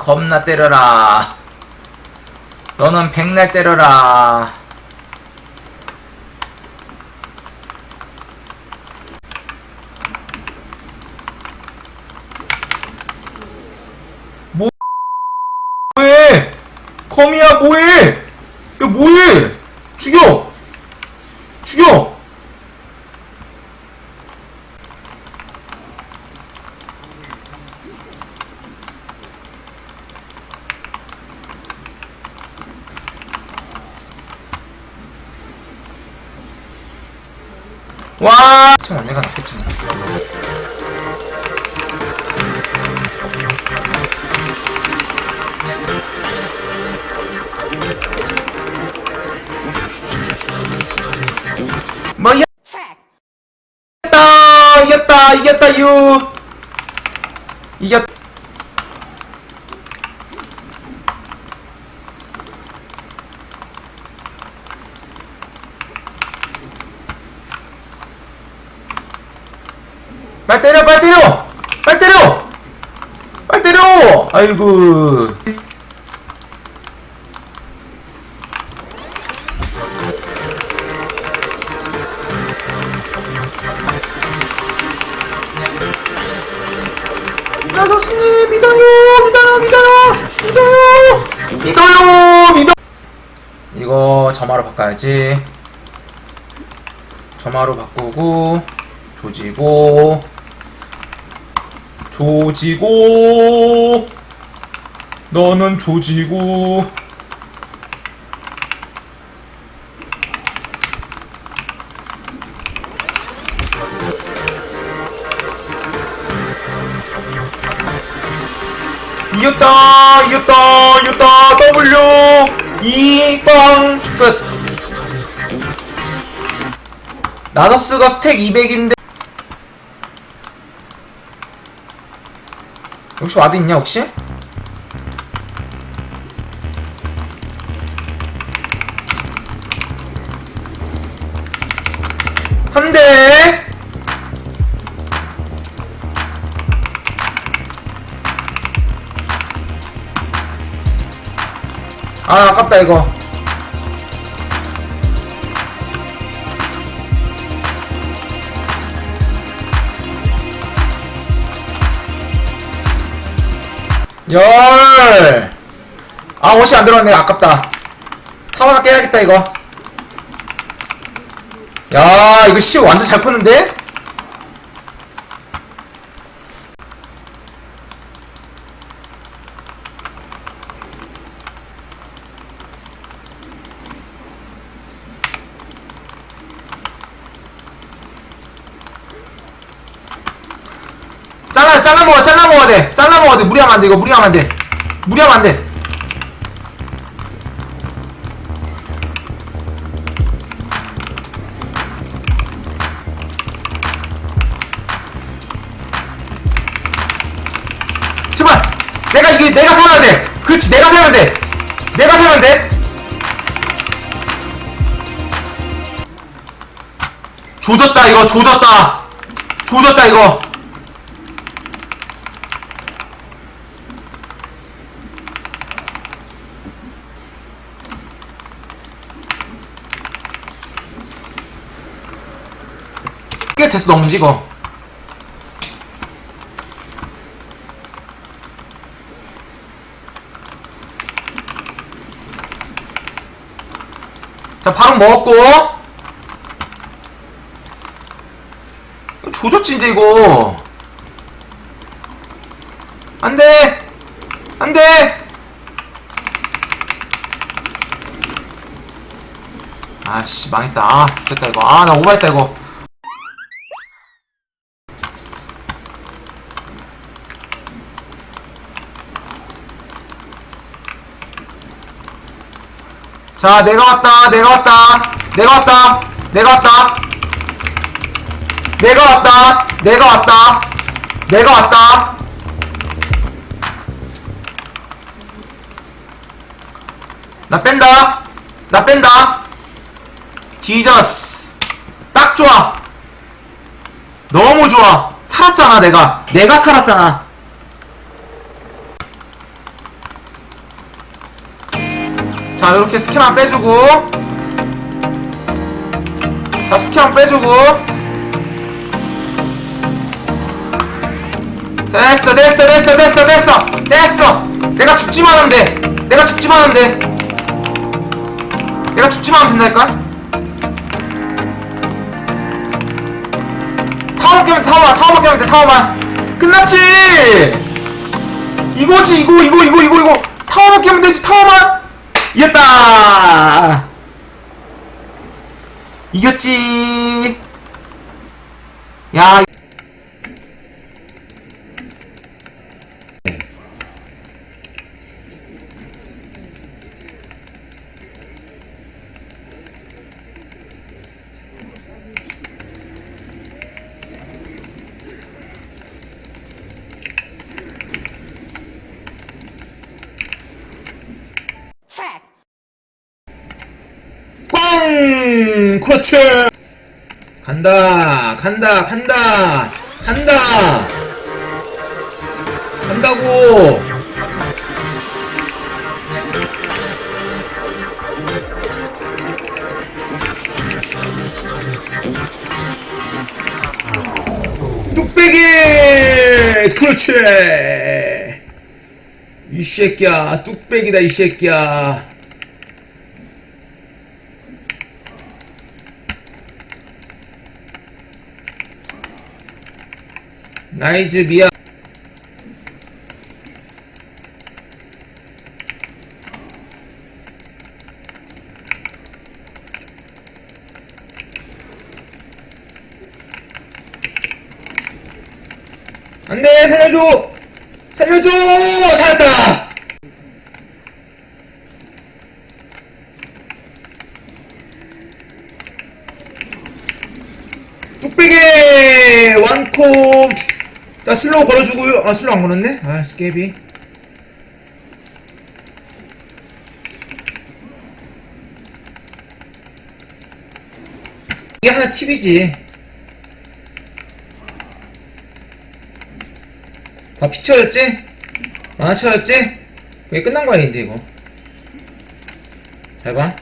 겁나 때려라. 너는 백날 때려라. 뭐, 뭐해? 거미야, 뭐해? 야, 뭐해? 죽여! 죽여! 와! 참 언니가 낫겠지만. 뭐 야- 이겼다 이겼다 이겼다 유 이겼 빨리 때려 빨리 때려 빨리 때려 빨리 때려 아이고. 나서스님 믿어요 믿어요 믿어요 믿어요 믿어요 믿어 이거 점화로 바꿔야지. 점화로 바꾸고 조지고 조지고 너는 조지고. 이겼다 이겼다 이겼다. W 2꽝 끝. 나서스가 스택 200인데. 혹시 와드 있냐 혹시? 아 아깝다 이거 열! 아, 옷이 안 들어왔네. 아깝다. 타워나 깨야겠다, 이거. 야, 이거 씨 완전 잘 푸는데? 잘라, 잘라 먹어, 잘라 먹어야 돼. 잘라 먹어야 돼. 무리하면 안 돼, 이거 무리하면 안 돼. 무리하면 안 돼. 제발! 내가 이게, 내가 살아야 돼! 그렇지, 내가 살면 돼! 내가 살면 돼! 조졌다, 이거, 조졌다! 조졌다, 이거! 꽤 됐어 넘지 이거 자 바로 먹었고. 조졌지 이제 이거. 안돼! 안돼! 아씨 망했다. 아 죽겠다 이거. 아 나 오버했다 이거 자, 내가 왔다, 내가 왔다, 내가 왔다, 내가 왔다, 내가 왔다, 내가 왔다, 내가 왔다. 나 뺀다, 나 뺀다. 디저스. 딱 좋아. 너무 좋아. 살았잖아, 내가. 내가 살았잖아. 자 이렇게 스킬만 빼주고. 자 스킬만 빼주고. 됐어 됐어 됐어 됐어 됐어. 됐어. 내가 죽지만 하면 돼. 내가 죽지만 하면 돼. 내가 죽지만 하면 된다니까? 타워만 깨면 타워만 타워만 깨면 돼 타워만 끝났지? 이거지 이거 이거 이거 이거 이거. 타워만 깨면 되지 타워만 이겼다! 이겼지! 야 꽝! 그렇지! 간다, 간다, 간다, 간다! 간다고! 뚝배기! 그렇지! 이 새끼야, 뚝배기다, 이 새끼야. 나이즈 미야 안돼 살려줘! 살려줘! 살았다! 뚝배기 완콤 자 슬로우 걸어주고요. 아 슬로우 안 걸었네? 아 깨비. 이게 하나 팁이지. 아 피쳐졌지? 만화쳐졌지? 그게 끝난 거야 이제 이거. 잘봐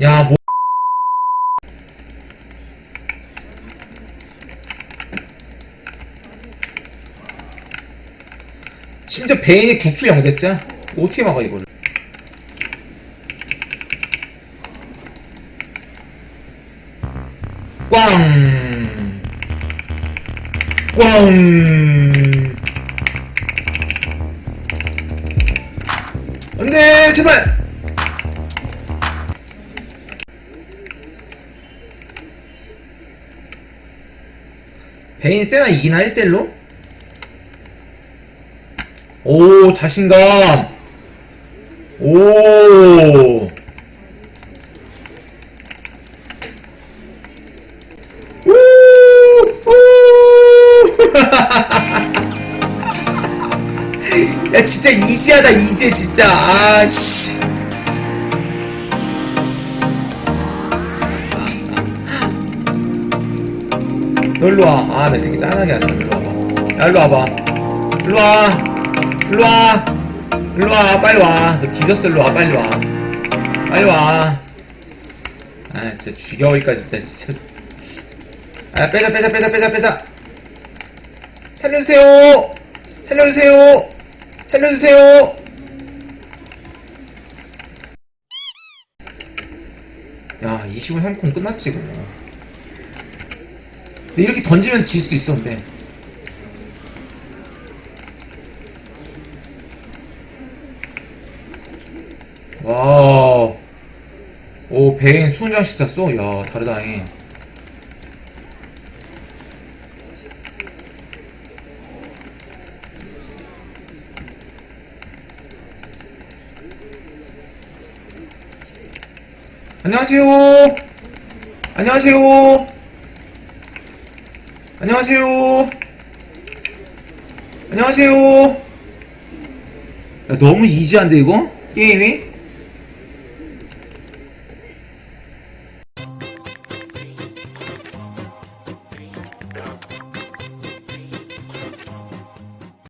야, 뭐. 심지어 베인이 9킬 0됐어요? 어떻게 막아, 이거를? 꽝! 꽝! 안 돼! 제발! 베인 세나 이기나 1대1로? 오 자신감 오! 야 진짜 이지하다 이지 진짜 아씨 일로 와. 아, 내 새끼 짠하게 하자. 일로 와봐. 야, 일로 와봐. 일로 와. 일로 와. 일로 와. 빨리 와. 너 뒤졌어. 일로 와. 빨리 와. 빨리 와. 아, 진짜 죽여버릴까, 진짜. 진짜. 아, 빼자, 빼자, 빼자, 빼자, 빼자. 살려주세요. 살려주세요. 살려주세요. 야, 20분 한콘 끝났지, 이거. 근데 이렇게 던지면 질 수도 있어 근데. 와우. 오 베인 수은장씩 tas어 야 다르다잉 안녕하세요. 안녕하세요 안녕하세요. 안녕하세요. 야, 너무 이지한데 이거? 게임이?